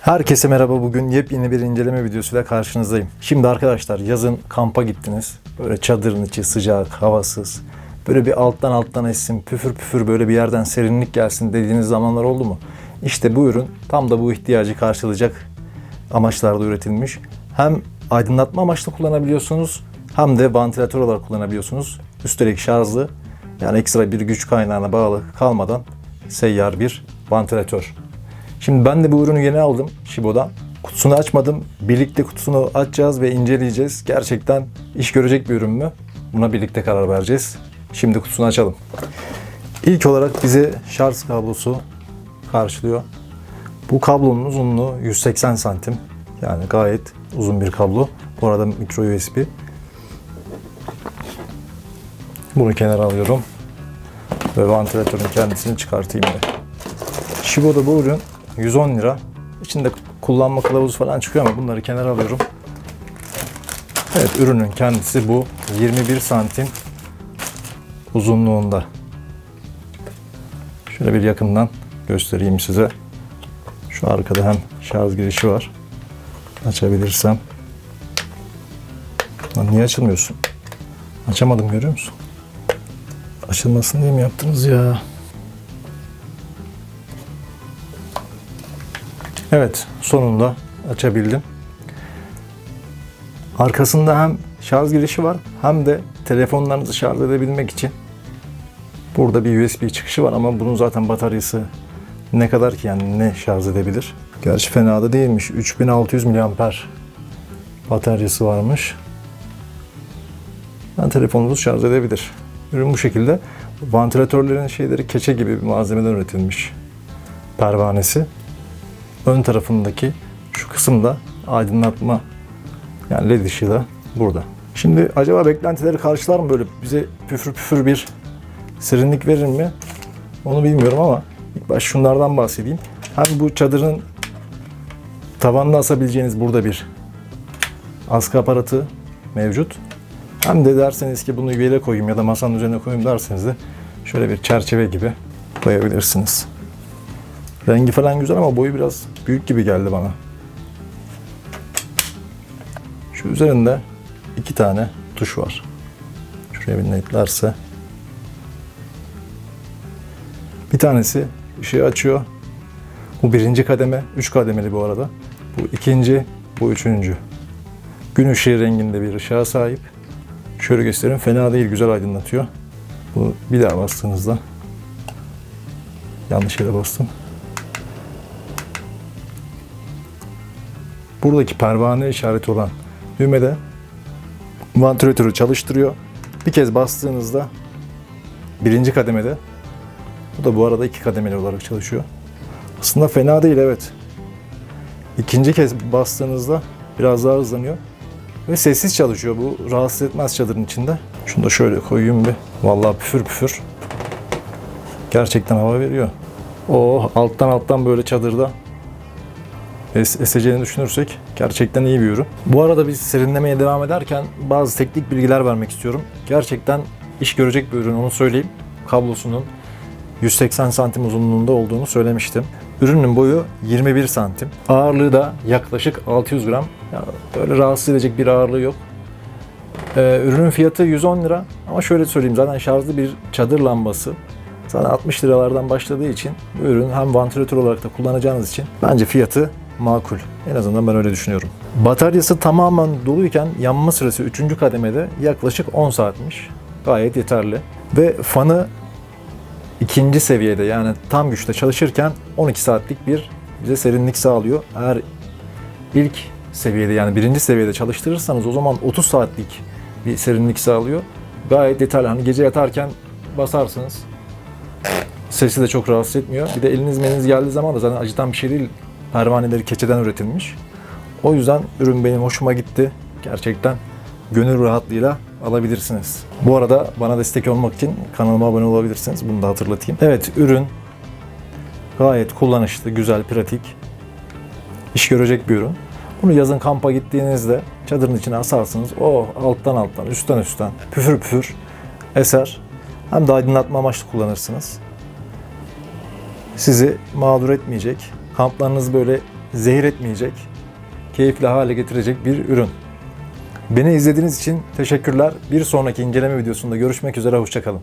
Herkese merhaba. Bugün yepyeni bir inceleme videosuyla karşınızdayım. Şimdi arkadaşlar yazın kampa gittiniz. Böyle çadırın içi sıcak, havasız. Böyle bir alttan alttan essin, püfür püfür böyle bir yerden serinlik gelsin dediğiniz zamanlar oldu mu? İşte bu ürün tam da bu ihtiyacı karşılayacak amaçlarda üretilmiş. Hem aydınlatma amaçlı kullanabiliyorsunuz hem de vantilatör olarak kullanabiliyorsunuz. Üstelik şarjlı yani ekstra bir güç kaynağına bağlı kalmadan seyyar bir vantilatör. Şimdi ben de bu ürünü yeni aldım Shibo'dan. Kutusunu açmadım. Birlikte kutusunu açacağız ve inceleyeceğiz. Gerçekten iş görecek bir ürün mü? Buna birlikte karar vereceğiz. Şimdi kutusunu açalım. İlk olarak bize şarj kablosu karşılıyor. Bu kablonun uzunluğu 180 santim. Yani gayet uzun bir kablo. Bu arada micro USB. Bunu kenara alıyorum. Ve vantilatörün kendisini çıkartayım da. Shibo'da bu ürün 110 lira. İçinde kullanma kılavuzu falan çıkıyor ama bunları kenara alıyorum. Evet ürünün kendisi bu. 21 santim uzunluğunda. Şöyle bir yakından göstereyim size. Şu arkada hem şarj girişi var. Açabilirsem. Lan niye açılmıyorsun? Açamadım görüyor musun? Açılmasın diye mi yaptınız ya? Evet, sonunda açabildim. Arkasında hem şarj girişi var hem de telefonlarınızı şarj edebilmek için burada bir USB çıkışı var ama bunun zaten bataryası ne kadar ki yani ne şarj edebilir? Gerçi fena da değilmiş. 3600 mAh bataryası varmış. Yani telefonunuzu şarj edebilir. Ürün bu şekilde. Vantilatörlerin şeyleri keçe gibi bir malzemeden üretilmiş. Pervanesi ön tarafındaki şu kısımda aydınlatma yani led ışığı da burada. Şimdi acaba beklentileri karşılar mı böyle bize püfür püfür bir serinlik verir mi? Onu bilmiyorum ama ilk baş şunlardan bahsedeyim. Hem bu çadırın tavanına asabileceğiniz burada bir askı aparatı mevcut. Hem de derseniz ki bunu yere koyayım ya da masanın üzerine koyayım derseniz de şöyle bir çerçeve gibi koyabilirsiniz. Rengi falan güzel ama boyu biraz büyük gibi geldi bana. Şu üzerinde iki tane tuş var. Şuraya bir netlerse. Bir tanesi ışığı açıyor. Bu birinci kademe. Üç kademeli bu arada. Bu ikinci, bu üçüncü. Gün ışığı renginde bir ışığa sahip. Şöyle göstereyim. Fena değil, güzel aydınlatıyor. Bu bir daha bastığınızda yanlış yere bastım. Buradaki pervane işareti olan düğmede vantilatörü çalıştırıyor. Bir kez bastığınızda birinci kademede bu da bu arada iki kademeli olarak çalışıyor. Aslında fena değil evet. İkinci kez bastığınızda biraz daha hızlanıyor. Ve sessiz çalışıyor. Bu rahatsız etmez çadırın içinde. Şunu da şöyle koyayım bir. Vallahi püfür püfür. Gerçekten hava veriyor. Oh alttan alttan böyle çadırda eseceğini düşünürsek gerçekten iyi bir ürün. Bu arada biz serinlemeye devam ederken bazı teknik bilgiler vermek istiyorum. Gerçekten iş görecek bir ürün onu söyleyeyim. Kablosunun 180 santim uzunluğunda olduğunu söylemiştim. Ürünün boyu 21 santim. Ağırlığı da yaklaşık 600 gram. Ya böyle rahatsız edecek bir ağırlığı yok. Ee, ürünün fiyatı 110 lira ama şöyle söyleyeyim zaten şarjlı bir çadır lambası. Zaten 60 liralardan başladığı için bu ürün hem vantilatör olarak da kullanacağınız için bence fiyatı makul. En azından ben öyle düşünüyorum. Bataryası tamamen doluyken yanma süresi 3. kademede yaklaşık 10 saatmiş. Gayet yeterli. Ve fanı ikinci seviyede yani tam güçte çalışırken 12 saatlik bir bize serinlik sağlıyor. Eğer ilk seviyede yani birinci seviyede çalıştırırsanız o zaman 30 saatlik bir serinlik sağlıyor. Gayet yeterli. Hani gece yatarken basarsınız. Sesi de çok rahatsız etmiyor. Bir de eliniz meniniz geldiği zaman da zaten acıtan bir şey değil. Pervaneleri keçeden üretilmiş. O yüzden ürün benim hoşuma gitti. Gerçekten gönül rahatlığıyla alabilirsiniz. Bu arada bana destek olmak için kanalıma abone olabilirsiniz. Bunu da hatırlatayım. Evet ürün gayet kullanışlı, güzel, pratik. İş görecek bir ürün. Bunu yazın kampa gittiğinizde çadırın içine asarsınız. O alttan alttan, üstten üstten, püfür püfür eser. Hem de aydınlatma amaçlı kullanırsınız. Sizi mağdur etmeyecek. Kamplarınız böyle zehir etmeyecek, keyifli hale getirecek bir ürün. Beni izlediğiniz için teşekkürler. Bir sonraki inceleme videosunda görüşmek üzere, hoşçakalın.